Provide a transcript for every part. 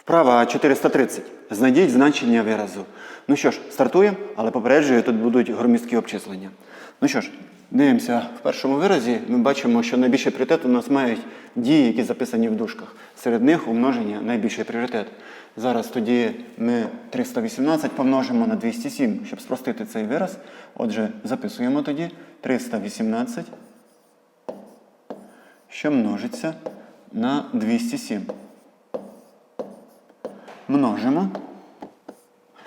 Вправа 430. Знайдіть значення виразу. Ну що ж, стартуємо, але попереджую, тут будуть громісткі обчислення. Ну що ж, дивимося в першому виразі. Ми бачимо, що найбільший пріоритет у нас мають дії, які записані в дужках. Серед них умноження найбільший пріоритет. Зараз тоді ми 318 помножимо на 207, щоб спростити цей вираз. Отже, записуємо тоді 318, що множиться на 207 множимо.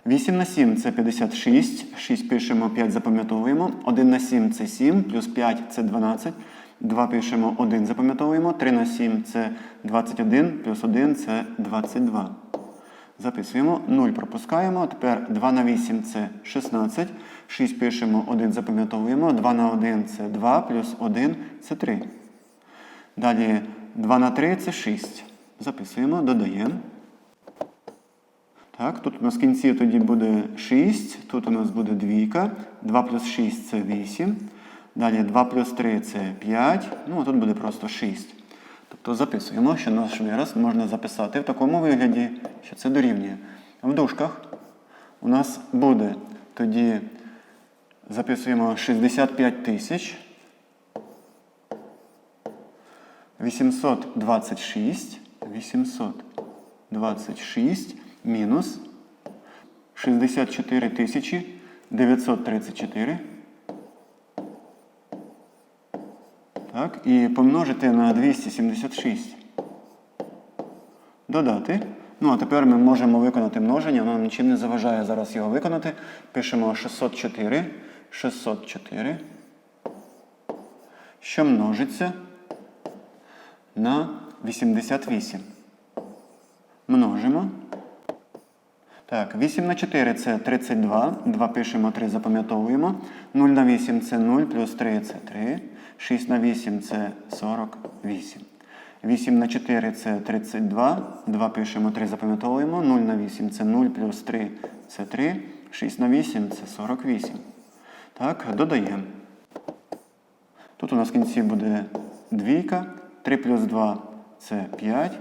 8 на 7 це 56. 6 пишемо, 5 запам'ятовуємо. 1 на 7 це 7, плюс 5 це 12. 2 пишемо, 1 запам'ятовуємо. 3 на 7 це 21, плюс 1 це 22. Записуємо. 0 пропускаємо. Тепер 2 на 8 це 16. 6 пишемо, 1 запам'ятовуємо. 2 на 1 це 2, плюс 1 це 3. Далі 2 на 3 це 6. Записуємо, додаємо. Так, тут у нас в кінці тоді буде 6, тут у нас буде двійка, 2 плюс 6 це 8. Далі 2 плюс 3 це 5. Ну, а тут буде просто 6. Тобто записуємо, що наш вираз можна записати в такому вигляді, що це дорівнює. В дужках у нас буде тоді записуємо 65 тисяч 826, 826 мінус 64 тисячі 934. Так, і помножити на 276. Додати. Ну, а тепер ми можемо виконати множення, воно нічим не заважає зараз його виконати. Пишемо 604, 604, що множиться на 88. Множимо. Так, 8 на 4 це 32. 2 пишемо, 3 запам'ятовуємо. 0 на 8 це 0, плюс 3 це 3. 6 на 8 це 48. 8 на 4 це 32. 2 пишемо, 3 запам'ятовуємо. 0 на 8 це 0, плюс 3 це 3. 6 на 8 це 48. Так, додаємо. Тут у нас в кінці буде двійка. 3 плюс 2 це 5.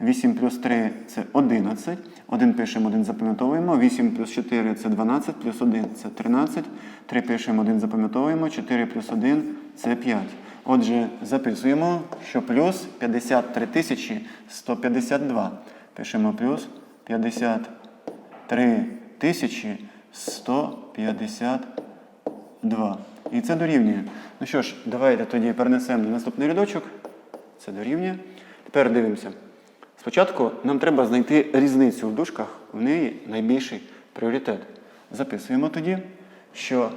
8 плюс 3 це 11. 1 пишемо, 1 запам'ятовуємо. 8 плюс 4 це 12, плюс 1 це 13. 3 пишемо, 1 запам'ятовуємо. 4 плюс 1 це 5. Отже, записуємо, що плюс 53 тисячі 152. Пишемо плюс 53 тисячі 152. І це дорівнює. Ну що ж, давайте тоді перенесемо на наступний рядочок. Це дорівнює. Тепер дивимося. Спочатку нам треба знайти різницю в дужках, в неї найбільший пріоритет. Записуємо тоді, що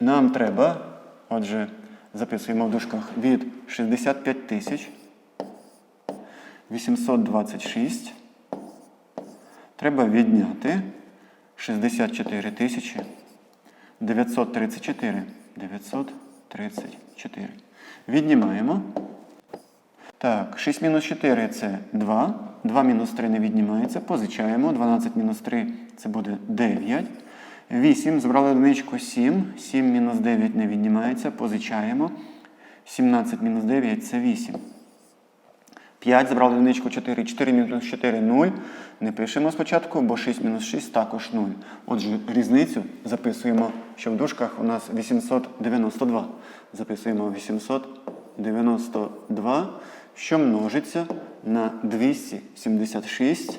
нам треба, отже, записуємо в дужках від 65 тисяч 826. Треба відняти 64 тисячі 934. 934. Віднімаємо. Так, 6 мінус 4 це 2. 2 мінус 3 не віднімається. Позичаємо. 12 мінус 3 це буде 9. 8. Збрали одиничку 7. 7 мінус 9 не віднімається. Позичаємо. 17 мінус 9 це 8. 5. Забрали одиничку 4. 4 мінус 4 0. Не пишемо спочатку, бо 6 мінус 6 також 0. Отже, різницю записуємо, що в дужках у нас 892. Записуємо 892, що множиться на 276.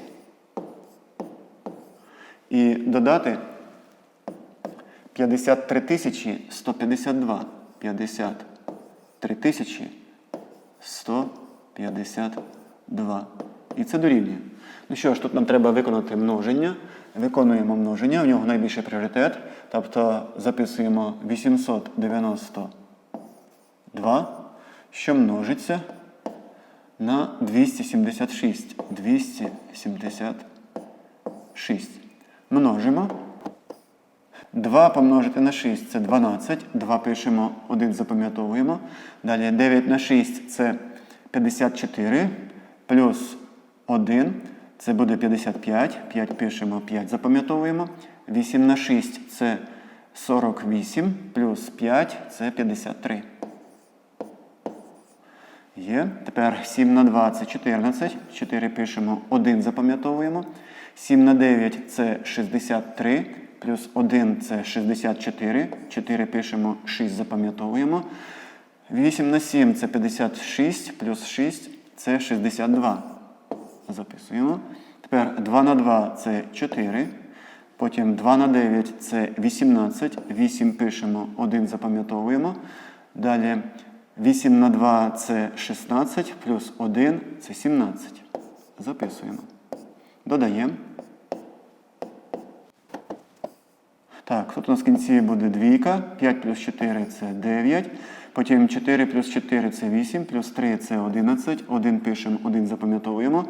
І додати 53 152. 53 152. І це дорівнює. Ну що ж, тут нам треба виконати множення. Виконуємо множення, в нього найбільший пріоритет. Тобто записуємо 892, що множиться на 276. 276. Множимо. 2 помножити на 6 це 12. 2 пишемо, 1 запам'ятовуємо. Далі 9 на 6 це 54. Плюс 1 це буде 55. 5 пишемо, 5 запам'ятовуємо. 8 на 6 це 48. Плюс 5 це 53. Є. Тепер 7 на 2 це 14. 4 пишемо, 1 запам'ятовуємо. 7 на 9 це 63. Плюс 1 це 64. 4 пишемо, 6 запам'ятовуємо. 8 на 7 це 56, плюс 6 це 62. Записуємо. Тепер 2 на 2 це 4. Потім 2 на 9 це 18. 8 пишемо, 1 запам'ятовуємо. Далі 8 на 2 це 16, плюс 1 це 17. Записуємо. Додаємо. Так, тут у нас в кінці буде двійка. 5 плюс 4 це 9. Потім 4 плюс 4 це 8, плюс 3 це 11. 1 пишемо, 1 запам'ятовуємо.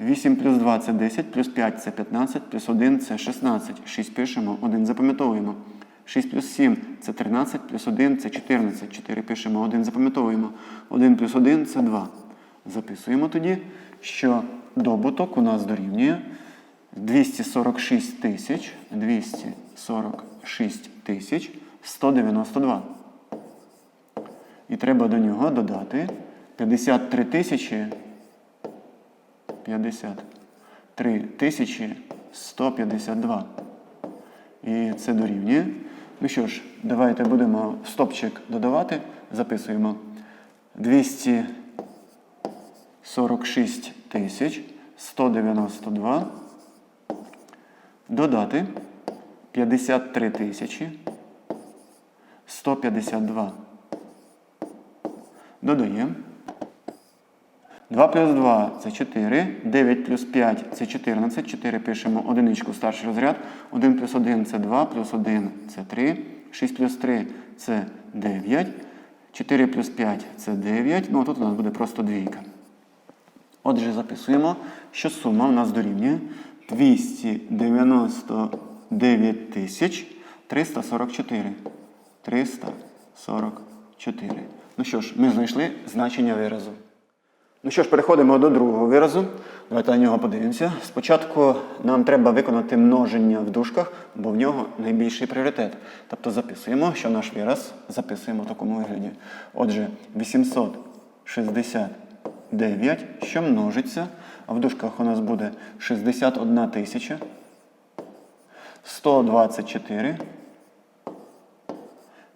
8 плюс 2 це 10, плюс 5 це 15, плюс 1 це 16. 6 пишемо, 1 запам'ятовуємо. 6 плюс 7 це 13, плюс 1 це 14. 4 пишемо, 1 запам'ятовуємо. 1 плюс 1 це 2. Записуємо тоді, що добуток у нас дорівнює 246 тисяч 246 тисяч 192. І треба до нього додати 53 тисячі 53 тисячі 152. І це дорівнює. Ну що ж, давайте будемо стопчик додавати. Записуємо 246 тисяч 192. Додати 53 тисячі 152. Додаємо. 2 плюс 2 це 4. 9 плюс 5 це 14. 4 пишемо одиничку старший розряд. 1 плюс 1 це 2, плюс 1 це 3. 6 плюс 3 це 9. 4 плюс 5 це 9. Ну а тут у нас буде просто двійка. Отже, записуємо, що сума у нас дорівнює 299 тисяч 344. 344. Ну що ж, ми знайшли значення виразу. Ну що ж, переходимо до другого виразу. Давайте на нього подивимося. Спочатку нам треба виконати множення в дужках, бо в нього найбільший пріоритет. Тобто записуємо, що наш вираз записуємо в такому вигляді. Отже, 869, що множиться, а в дужках у нас буде 61 тисяча 124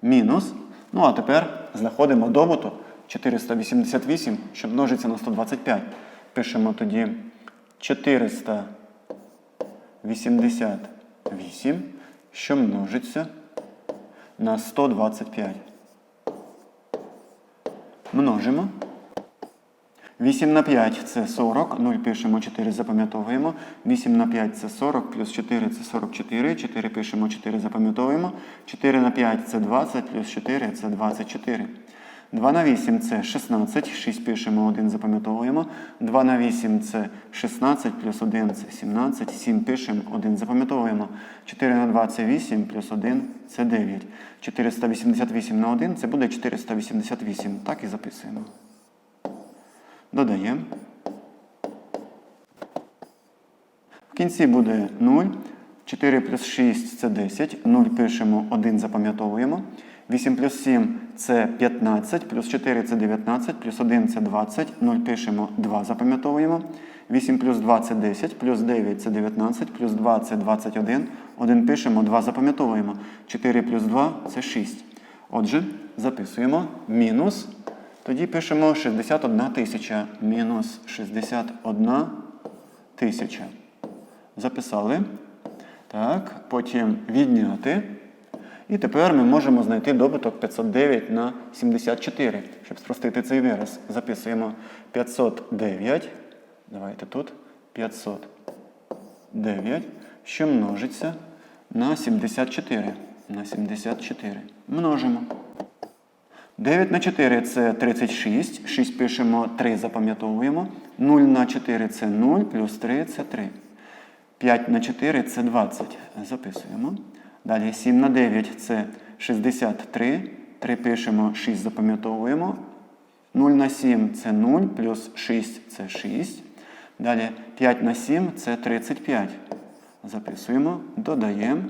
мінус. Ну а тепер знаходимо добуток 488, що множиться на 125. Пишемо тоді 488, що множиться на 125. Множимо. 8 на 5 це 40, 0 пишемо 4, запам'ятовуємо. 8 на 5 це 40, плюс 4 це 44, 4 пишемо 4, запам'ятовуємо. 4 на 5 це 20, плюс 4 це 24. 2 на 8 це 16, 6 пишемо, 1 запам'ятовуємо. 2 на 8 це 16, плюс 1 це 17, 7 пишемо, 1 запам'ятовуємо. 4 на 2 це 8, плюс 1 це 9. 488 на 1 це буде 488. Так і записуємо. Додаємо. В кінці буде 0. 4 плюс 6 це 10. 0 пишемо, 1 запам'ятовуємо. 8 плюс 7 це 15, плюс 4 це 19, плюс 1 це 20. 0 пишемо, 2 запам'ятовуємо. 8 плюс 2 це 10, плюс 9 це 19, плюс 2 це 21. 1 пишемо, 2 запам'ятовуємо. 4 плюс 2 це 6. Отже, записуємо мінус. Тоді пишемо 61 тисяча. Мінус 61 тисяча. Записали. Так, потім відняти. І тепер ми можемо знайти добуток 509 на 74. Щоб спростити цей вираз, записуємо 509. Давайте тут 509, що множиться на 74. На 74. Множимо. 9 на 4 це 36. 6 пишемо, 3 запам'ятовуємо. 0 на 4 це 0, плюс 3 це 3. 5 на 4 це 20. Записуємо. Далі 7 на 9 це 63. 3 пишемо, 6 запам'ятовуємо. 0 на 7 це 0, плюс 6 це 6. Далі 5 на 7 це 35. Записуємо, додаємо.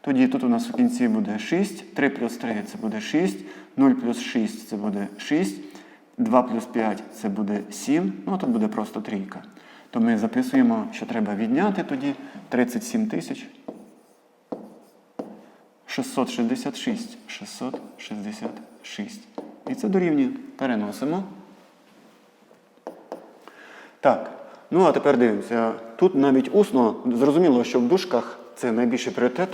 Тоді тут у нас у кінці буде 6. 3 плюс 3 це буде 6. 0 плюс 6 це буде 6. 2 плюс 5 це буде 7. Ну, тут буде просто трійка. То ми записуємо, що треба відняти тоді 37 тисяч 666. 666. І це дорівнює. Переносимо. Так. Ну а тепер дивимося. Тут навіть усно зрозуміло, що в дужках це найбільший пріоритет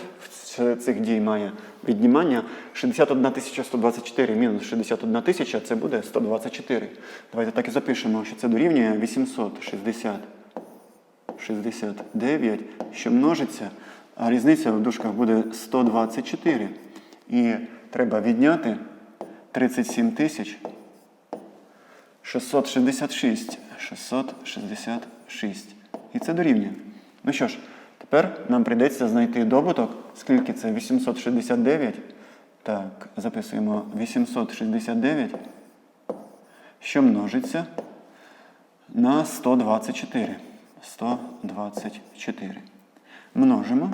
в цих дій має віднімання. 61 124 мінус 61 тисяча це буде 124. Давайте так і запишемо, що це дорівнює 860. 69, що множиться, а різниця в дужках буде 124. І треба відняти 37 тисяч 666. 666. І це дорівнює. Ну що ж, тепер нам прийдеться знайти добуток. Скільки це? 869. Так, записуємо 869, що множиться на 124. 124. Множимо.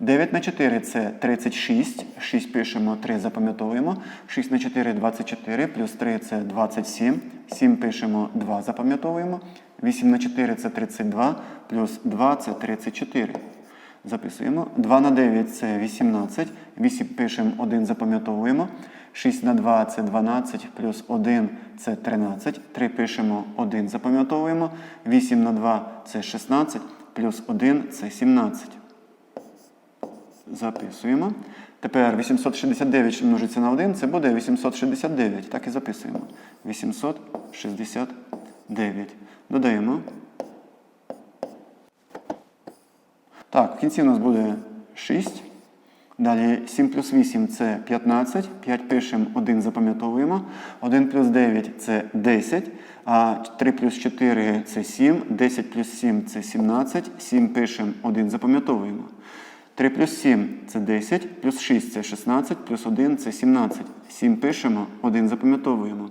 9 на 4 це 36. 6 пишемо, 3 запам'ятовуємо. 6 на 4 24, плюс 3 це 27. 7 пишемо, 2 запам'ятовуємо. 8 на 4 це 32, плюс 2 це 34. Записуємо. 2 на 9 це 18. 8 пишемо, 1 запам'ятовуємо. 6 на 2 це 12, плюс 1 це 13. 3 пишемо, 1 запам'ятовуємо. 8 на 2 це 16, плюс 1 це 17. Записуємо. Тепер 869 що множиться на 1, це буде 869. Так і записуємо. 869. Додаємо. Так, в кінці у нас буде 6. Далі 7 плюс 8 це 15. 5 пишемо, 1 запам'ятовуємо. 1 плюс 9 це 10. А 3 плюс 4 це 7. 10 плюс 7 це 17. 7 пишемо, 1 запам'ятовуємо. 3 плюс 7 це 10, плюс 6 це 16, плюс 1 це 17. 7 пишемо, 1 запам'ятовуємо.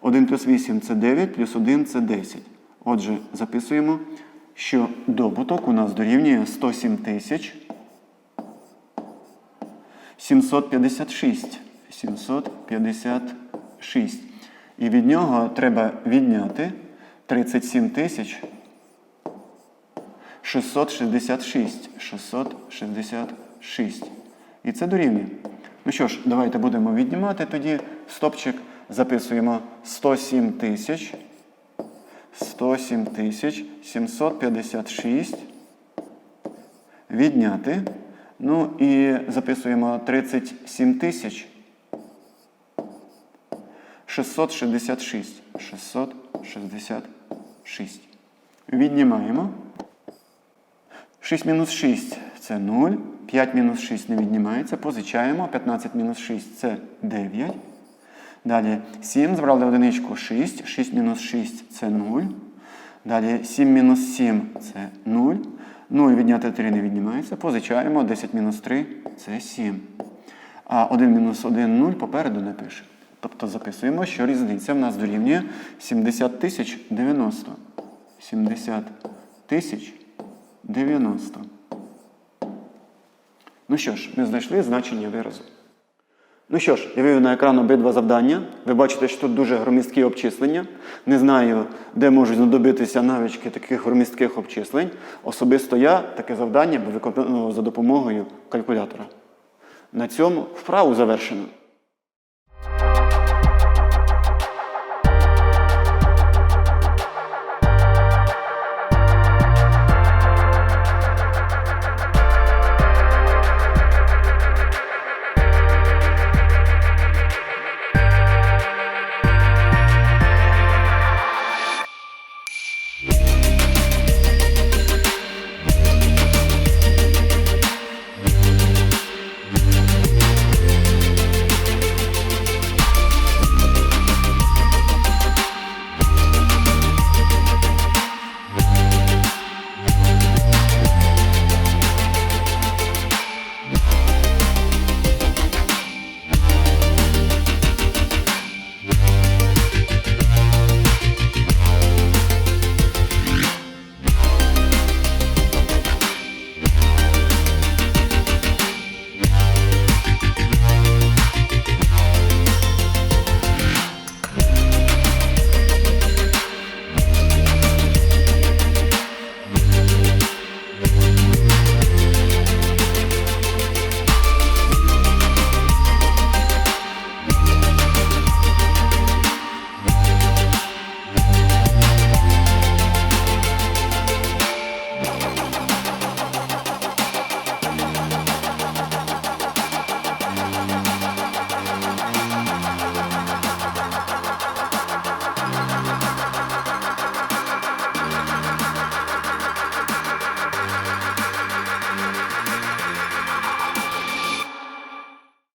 1 плюс 8 це 9, плюс 1 це 10. Отже, записуємо, що добуток у нас дорівнює 107 тисяч 756. 756. І від нього треба відняти 37 тисяч 666. 666. І це дорівнює. Ну що ж, давайте будемо віднімати тоді стопчик. Записуємо 107 тисяч. 107 тисяч 756. Відняти. Ну і записуємо 37 тисяч 666. 666. Віднімаємо. 6 мінус 6 це 0. 5 мінус 6 не віднімається. Позичаємо. 15 мінус 6 це 9. Далі 7. Збрали одиничку 6. 6 мінус 6 це 0. Далі 7 мінус 7 це 0. 0 відняти 3 не віднімається. Позичаємо. 10 мінус 3 це 7. А 1 мінус 1 0 попереду не пише. Тобто записуємо, що різниця в нас дорівнює 70 тисяч 90. 70 тисяч 90. Ну що ж, ми знайшли значення виразу. Ну що ж, я вивів на екран обидва завдання. Ви бачите, що тут дуже громісткі обчислення. Не знаю, де можуть знадобитися навички таких громістких обчислень. Особисто я таке завдання виконував за допомогою калькулятора. На цьому вправу завершено.